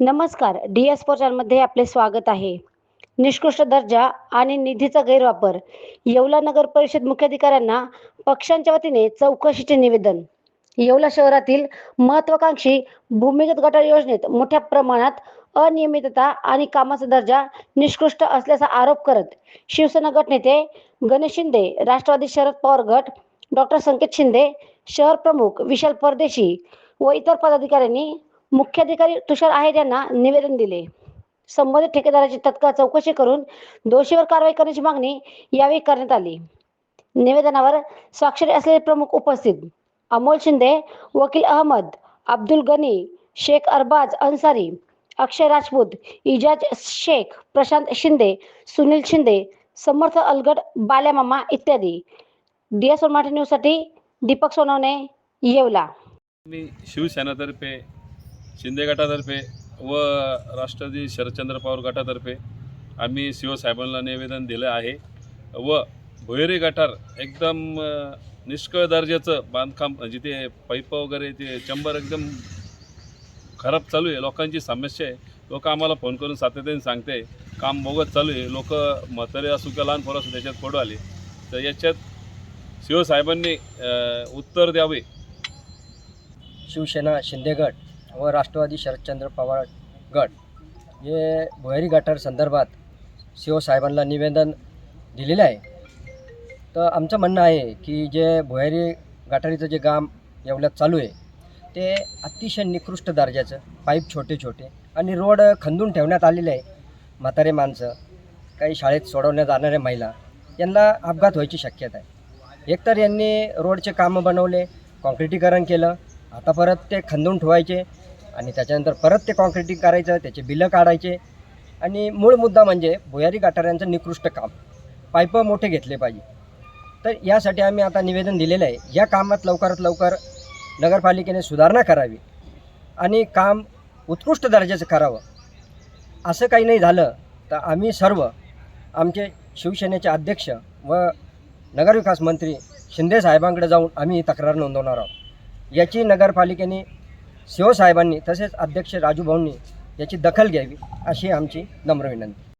नमस्कार. D S पोर्टलमध्ये आपले स्वागत आहे. निष्कृष्ट दर्जा आणि निधीचा गैरवापर. येवला नगर परिषद मुख्याधिकाऱ्यांना पक्षांच्या वतीने चौकशीचे निवेदन. येवला शहरातील महत्वाकांक्षी भूमिगत गटार योजनेत मोठ्या प्रमाणात अनियमितता आणि कामाचा दर्जा निष्कृष्ट असल्याचा आरोप करत शिवसेना गटनेते गणेश शिंदे राष्ट्रवादी शरद पवार गट डॉक्टर संकेत शिंदे शहर प्रमुख विशाल परदेशी व इतर पदाधिकाऱ्यांनी मुख्याधिकारी तुषार आहेर यांना निवेदन दिले. संबंधित ठेकेदाराची तत्काळ चौकशी करून दोषीवर कारवाई करण्याची मागणी यावेळी करण्यात आली. निवेदनावर स्वाक्षरी असलेले प्रमुख उपस्थित अमोल शिंदे वकील अहमद अब्दुल गनी शेख अरबाज अन्सारी अक्षय राजपूत इजाज शेख प्रशांत शिंदे सुनील शिंदे समर्थ अलगड बाल्यामामा इत्यादी. डी एस मराठी न्यूजसाठी दीपक सोनवणे येवला. मी शिवसेनातर्फे शिंदे गटातर्फे व राष्ट्रवादी शरदचंद्र पवार गटातर्फे आम्ही शिवसाहेबांना निवेदन दिलं आहे. व भुहेरी गटार एकदम निष्कळ दर्जाचं बांधकाम म्हणजे जिथे पाईप वगैरे ते चंबर एकदम खराब चालू आहे. लोकांची समस्या आहे. लोक आम्हाला फोन करून सातत्याने सांगते काम बोगत चालू आहे. लोक म्हातारे असू किंवा लहान पोरं असू त्याच्यात फोडू आले. तर याच्यात शिवसाहेबांनी उत्तर द्यावे. शिवसेना शिंदेगड व राष्ट्रवादी शरदचंद्र पवार गट. हे भुयारी गटार संदर्भात शिवसाहेबांना निवेदन दिलेलं आहे. तर आमचं म्हणणं आहे की जे भुयारी गटारीचं जे काम एवढ्यात चालू आहे ते अतिशय निकृष्ट दर्जाचं पाईप छोटे छोटे आणि रोड खंदून ठेवण्यात आलेले आहे. म्हातारे माणसं काही शाळेत सोडवण्यात जाणाऱ्या महिला यांना अपघात व्हायची शक्यता आहे. एकतर यांनी रोडचे कामं बनवले कॉन्क्रिटीकरण केलं आता परत ते खंदून ठेवायचे आणि त्याच्यानंतर परत ते कॉन्क्रिटिंग करायचं त्याचे बिलं काढायचे. आणि मूळ मुद्दा म्हणजे भुयारी गाठाऱ्यांचं निकृष्ट काम. पाईपं मोठे घेतले पाहिजे. तर यासाठी आम्ही आता निवेदन दिलेलं आहे. या कामात लवकरात लवकर नगरपालिकेने सुधारणा करावी आणि काम उत्कृष्ट दर्जाचं करावं. असं काही नाही झालं तर आम्ही सर्व आमचे शिवसेनेचे अध्यक्ष व नगरविकास मंत्री शिंदे साहेबांकडे जाऊन आम्ही ही तक्रार नोंदवणार आहोत. याची नगरपालिकेने शिवसाहेबांनी तसेच अध्यक्ष राजू भाऊंनी याची दखल घ्यावी अशी आमची नम्र विनंती.